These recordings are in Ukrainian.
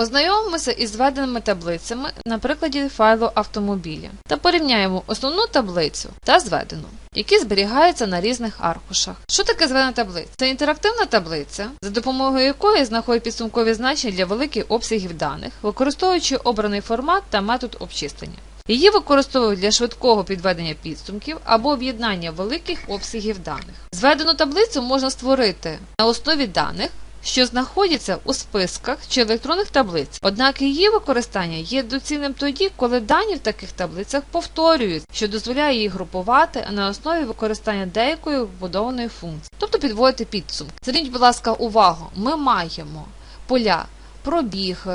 Ознайомимося із зведеними таблицями на прикладі файлу автомобіля та порівняємо основну таблицю та зведену, які зберігаються на різних аркушах. Що таке зведена таблиця? Це інтерактивна таблиця, за допомогою якої знаходить підсумкові значення для великих обсягів даних, використовуючи обраний формат та метод обчислення. Її використовують для швидкого підведення підсумків або об'єднання великих обсягів даних. Зведену таблицю можна створити на основі даних, що знаходяться у списках чи електронних таблиць. Однак її використання є доцільним тоді, коли дані в таких таблицях повторюють, що дозволяє їх групувати на основі використання деякої вбудованої функції, тобто підводити підсумки. Зверніть, будь ласка, увагу, ми маємо поля пробіг,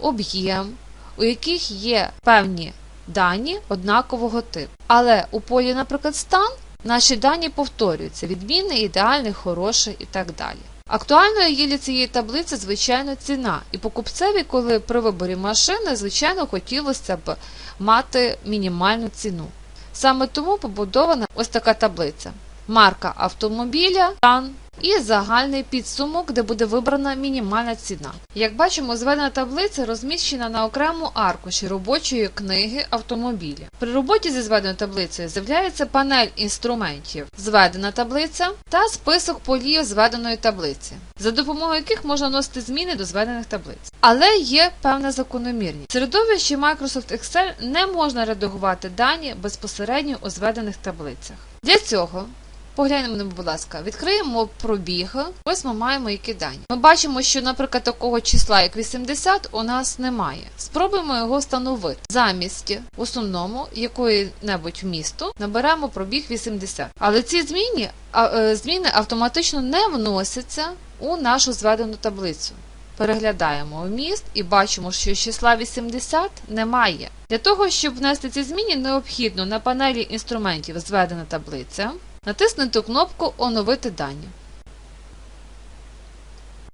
об'єм, у яких є певні дані однакового типу. Але у полі, наприклад, стан наші дані повторюються: відмінний, ідеальний, хороший і так далі. Актуальною є для цієї таблиці, звичайно, ціна. І покупцеві, коли при виборі машини, звичайно, хотілося б мати мінімальну ціну. Саме тому побудована ось така таблиця: марка автомобіля, стан і загальний підсумок, де буде вибрана мінімальна ціна. Як бачимо, зведена таблиця розміщена на окремому аркуші робочої книги автомобіля. При роботі зі зведеною таблицею з'являється панель інструментів, зведена таблиця та список полів зведеної таблиці, за допомогою яких можна вносити зміни до зведених таблиць. Але є певна закономірність. В середовищі Microsoft Excel не можна редагувати дані безпосередньо у зведених таблицях. Для цього Поглянемо, будь ласка, відкриємо пробіг. Ось ми маємо які дані. Ми бачимо, що, наприклад, такого числа, як 80, у нас немає. Спробуємо його встановити. Замість основному якої-небудь вмісту наберемо пробіг 80. Але ці зміни, е, зміни автоматично не вносяться у нашу зведену таблицю. Переглядаємо вміст і бачимо, що числа 80 немає. Для того, щоб внести ці зміни, необхідно на панелі інструментів зведена таблиця. Натиснути кнопку Оновити дані.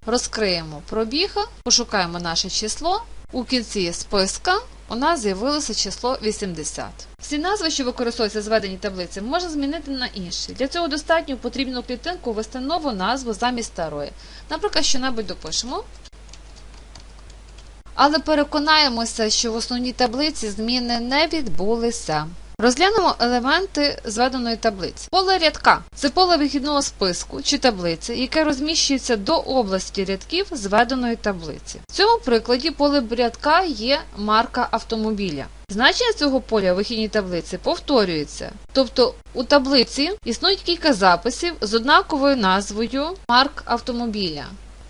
Розкриємо пробіг, пошукаємо наше число. У кінці списка у нас з'явилося число 80. Всі назви, що використовуються в зведеній таблиці, можна змінити на інші. Для цього достатньо потрібну клітинку ввести нову назву замість старої. Наприклад, що-небудь допишемо. Але переконаємося, що в основній таблиці зміни не відбулися. Розглянемо елементи зведеної таблиці. Поле рядка це поле вихідного списку чи таблиці, яке розміщується до області рядків зведеної таблиці. В цьому прикладі поле рядка є марка автомобіля. Значення цього поля в вихідній таблиці повторюється. Тобто у таблиці існують кілька записів з однаковою назвою марк автомобіля.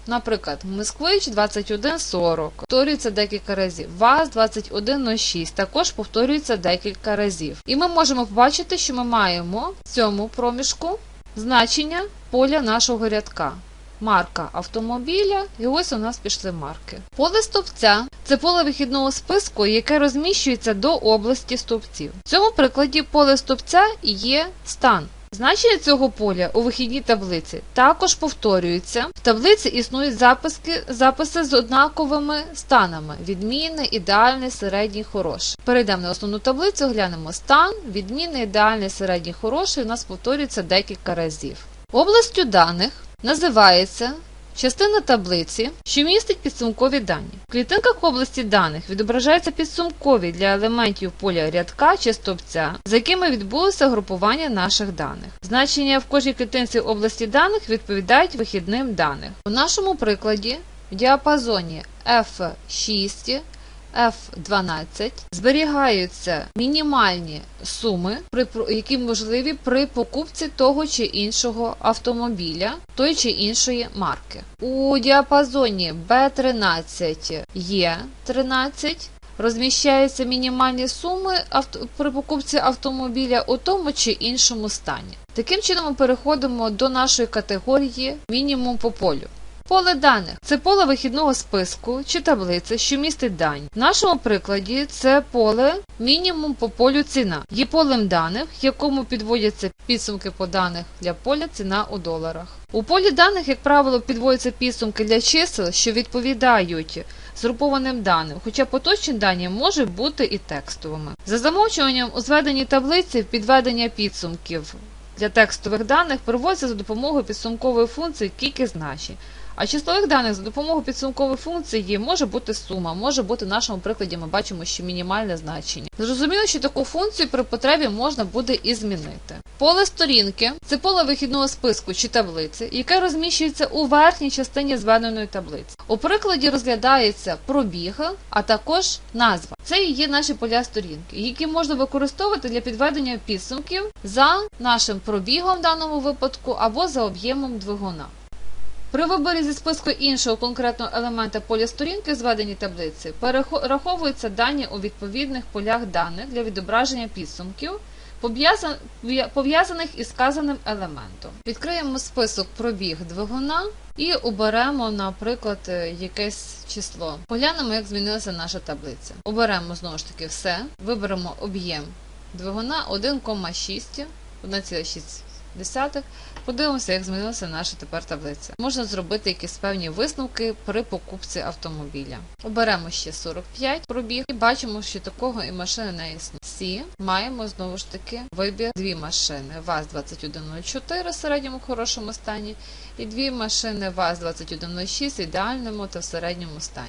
Наприклад, Москвич 2140 повторюється декілька разів. ВАЗ 2106 також повторюється декілька разів. І ми можемо побачити, що ми маємо в цьому проміжку значення поля нашого рядка. Марка автомобіля, і ось у нас пішли марки. Поле стовпця це поле вихідного списку, яке розміщується до області стовпців. В цьому прикладі поле стовпця є стан. Значення цього поля у вихідній таблиці також повторюється. В таблиці існують записки, записи з однаковими станами: відміни, ідеальний, середній, хороший. Перейдемо на основну таблицю, глянемо стан, відмінний, ідеальний, середній, хороший. У нас повторюється декілька разів. Областю даних називається Частина таблиці, що містить підсумкові дані. В клітинках області даних відображаються підсумкові для елементів поля рядка чи стовпця, за якими відбулося групування наших даних. Значення в кожній клітинці області даних відповідають вихідним даних. У нашому прикладі в діапазоні F6 F12 зберігаються мінімальні суми, які можливі при покупці того чи іншого автомобіля, той чи іншої марки. У діапазоні B13 Е13 розміщаються мінімальні суми при покупці автомобіля у тому чи іншому стані. Таким чином ми переходимо до нашої категорії мінімум по полю. Поле даних це поле вихідного списку чи таблиці, що містить дані. В нашому прикладі це поле мінімум по полю ціна. Є полем даних, якому підводяться підсумки по даних для поля ціна у доларах. У полі даних, як правило, підводяться підсумки для чисел, що відповідають згрупованим даним, хоча поточні дані можуть бути і текстовими. За замовчуванням у зведеній таблиці підведення підсумків для текстових даних проводиться за допомогою підсумкової функції кількість значень А числових даних за допомогою підсумкової функції може бути сума, може бути в нашому прикладі. Ми бачимо, що мінімальне значення. Зрозуміло, що таку функцію при потребі можна буде і змінити. Поле сторінки це поле вихідного списку чи таблиці, яке розміщується у верхній частині зведеної таблиці. У прикладі розглядається пробіг, а також назва. Це і є наші поля сторінки, які можна використовувати для підведення підсумків за нашим пробігом в даному випадку або за об'ємом двигуна. При виборі зі списку іншого конкретного елемента поля сторінки зведені таблиці перераховуються дані у відповідних полях даних для відображення підсумків, пов'язаних із сказаним елементом. Відкриємо список пробіг двигуна і оберемо, наприклад, е, якесь число. Поглянемо, як змінилася наша таблиця. Оберемо знову ж таки все, виберемо об'єм двигуна 1,6, 1,6. Подивимося, як змінилася наша тепер таблиця. Можна зробити якісь певні висновки при покупці автомобіля. Оберемо ще 45 пробіг і бачимо, що такого і машини не існує. Всі маємо знову ж таки вибір дві машини ВАЗ-2104 в середньому хорошому стані і дві машини ВАЗ-2106 в ідеальному та в середньому стані.